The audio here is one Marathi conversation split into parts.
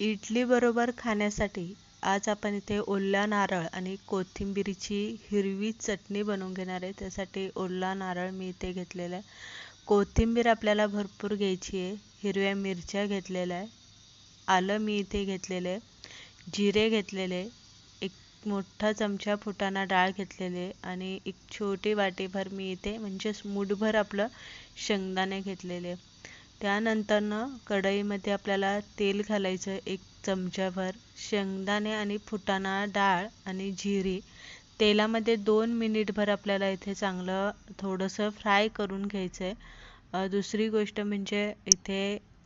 इडलीबरोबर खाण्यासाठी आज आपण इथे ओला नारळ आणि कोथिंबीरीची हिरवी चटणी बनवून घेणार आहे. त्यासाठी ओला नारळ मी इथे घेतलेला आहे. कोथिंबीर आपल्याला भरपूर घ्यायची आहे. हिरव्या मिरच्या घेतलेल्या आहे. आलं मी इथे घेतलेलं आहे. जिरे घेतलेले एक मोठा चमचा फुटाणा डाळ घेतलेले आणि एक छोटी वाटीभर मी इथे म्हणजेच मुठभर आपलं शेंगदाणे घेतलेले त्यानंतरनं कढईमध्ये आपल्याला तेल घालायचं एक चमच्याभर. शेंगदाणे आणि फुटाणा डाळ आणि जिरी. तेलामध्ये दोन मिनिटभर आपल्याला इथे चांगलं थोडंसं फ्राय करून घ्यायचं आहे दुसरी गोष्ट म्हणजे इथे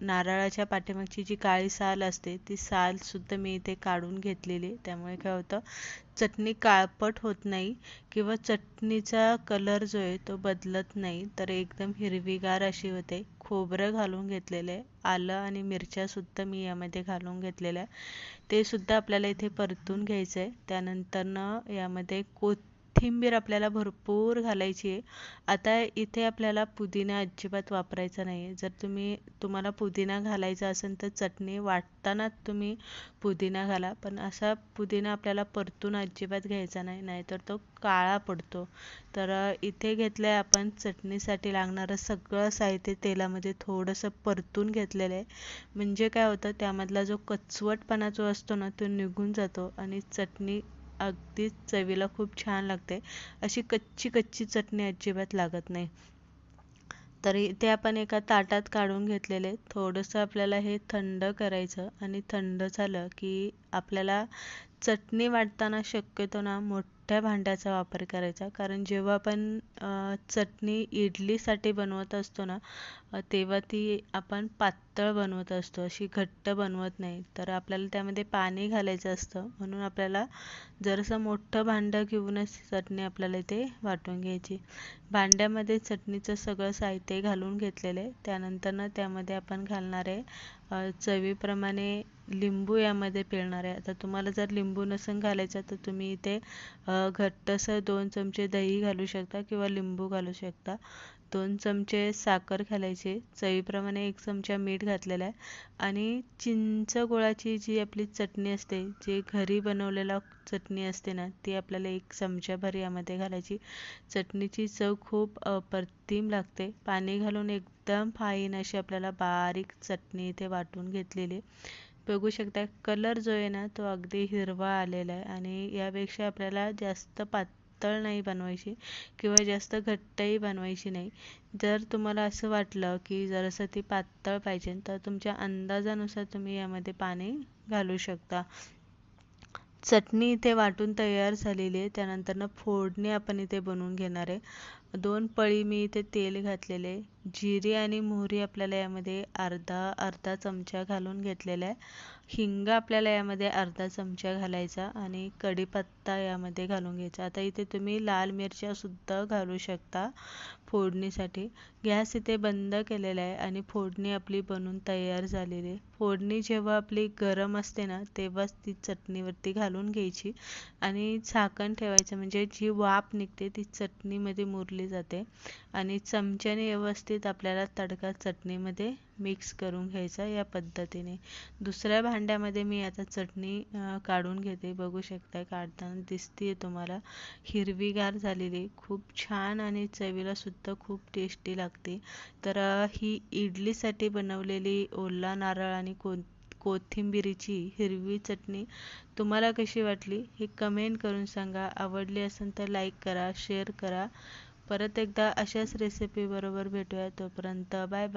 नारळाच्या पाठीमागची जी काळी साल असते ती सालसुद्धा मी इथे काढून घेतलेली त्यामुळे काय होतं चटणी काळपट होत नाही किंवा चटणीचा कलर जो आहे तो बदलत नाही तर एकदम हिरवीगार अशी होते. खोबरं घालून घेतलेलं आहे. आलं आणि मिरच्यासुद्धा मी यामध्ये घालून घेतलेल्या आहे ते सुद्धा आपल्याला इथे परतून घ्यायचं आहे. त्यानंतरनं यामध्ये कोथ कोथिंबीर आपल्याला भरपूर घालायची आहे. आता इथे आपल्याला पुदिना अजिबात वापरायचा नाही आहे जर तुम्ही तुम्हाला पुदिना घालायचा असेल तर चटणी वाटतानाच तुम्ही पुदिना घाला. पण असा पुदिना आपल्याला परतून अजिबात घ्यायचा नाही. नाहीतर तो काळा पडतो. तर इथे घेतलं आहे आपण चटणीसाठी लागणारं सगळं साहित्य तेलामध्ये थोडंसं परतून घेतलेलं आहे. म्हणजे काय होतं त्यामधला जो कचवटपणा जो असतो ना तो निघून जातो आणि चटणी अगदी चवीला खूप छान लागते. अशी कच्ची कच्ची चटणी अजिबात लागत नाही. तर ते आपण एका ताटात काढून घेतलेले. थोडंसं आपल्याला हे थंड करायचं आणि थंड झालं की आपल्याला चटणी वाटताना शक्यतो ना मोठ मोठ्या भांड्याचा वापर करायचा. कारण जेव्हा आपण चटणी इडलीसाठी बनवत असतो ना तेव्हा ती आपण पातळ बनवत असतो. अशी घट्ट बनवत नाही. तर आपल्याला त्यामध्ये पाणी घालायचं असतं. म्हणून आपल्याला जरासं मोठं भांडं घेऊनच चटणी आपल्याला इथे वाटून घ्यायची. भांड्यामध्ये चटणीचं सगळं साहित्य घालून घेतलेलं आहे. त्यानंतरनं त्यामध्ये आपण घालणार आहे चवीप्रमाणे लिंबू यामध्ये पिळणार आहे. आता तुम्हाला जर लिंबू नसेल घालायचा तर तुम्ही इथे घट्टसर दोन चमचे दही घालू शकता किंवा लिंबू घालू शकता. दोन चमचे साखर घालायची चवीप्रमाणे एक चमचा मीठ घातलेला आहे. आणि चिंच गुळाची जी आपली चटणी असते जी घरी बनवलेला चटणी असते ना ती आपल्याला एक चमचाभर यामध्ये घालायची. चटणीची चव खूप अप्रतिम लागते. पाणी घालून एकदम फाईन अशी आपल्याला बारीक चटणी इथे वाटून घेतलेली. बघू शकता कलर जो आहे ना तो अगदी हिरवा आलेला आहे. आणि यापेक्षा आपल्याला जास्त पातळ नाही बनवायची किंवा जास्त घट्टही बनवायची नाही. जर तुम्हाला असं वाटलं की जरासं ती पातळ पाहिजे तर तुमच्या अंदाजानुसार तुम्ही यामध्ये पाणी घालू शकता. चटणी इथे वाटून तयार झालेली आहे. त्यानंतरनं फोडणी आपण इथे बनवून घेणार आहे. दोन पळी मी इथे तेल घातलेले जिरे आणि मोहरी आपल्याला यामध्ये अर्धा अर्धा चमचा घालून घेतलेला आहे. हिंग आपल्याला यामध्ये अर्धा चमचा घालायचा आणि कढीपत्ता यामध्ये घालून घ्यायचा. आता इथे तुम्ही लाल मिरच्यासुद्धा घालू शकता फोडणीसाठी. गॅस इथे बंद केलेला आहे आणि फोडणी आपली बनून तयार झालेली आहे. फोडणी जेव्हा आपली गरम असते ना तेव्हाच ती चटणीवरती घालून घ्यायची आणि झाकण ठेवायचं. म्हणजे जी वाफ निघते ती चटणीमध्ये मुरली जाते आणि चमच्याने व्यवस्थित आपल्याला तडका चटणीमध्ये मिक्स करून घ्यायचा या पद्धतीने. दुसऱ्या भांड्यामध्ये मी आता चटणी काढून घेते. बघू शकता काढताना दिसते तुम्हाला. हिरवीगार झालेली खूप छान आणि चवीला सुद्धा खूप टेस्टी लागते. तर ही इडलीसाठी बनवलेली ओला नारळ आणि को कोथिंबिरीची हिरवी चटणी तुम्हाला कशी वाटली हे कमेंट करून सांगा. आवडली असेल तर लाईक करा शेअर करा. परत एकदा अशाच रेसिपीबरोबर भेटूया तोपर्यंत. Bye bye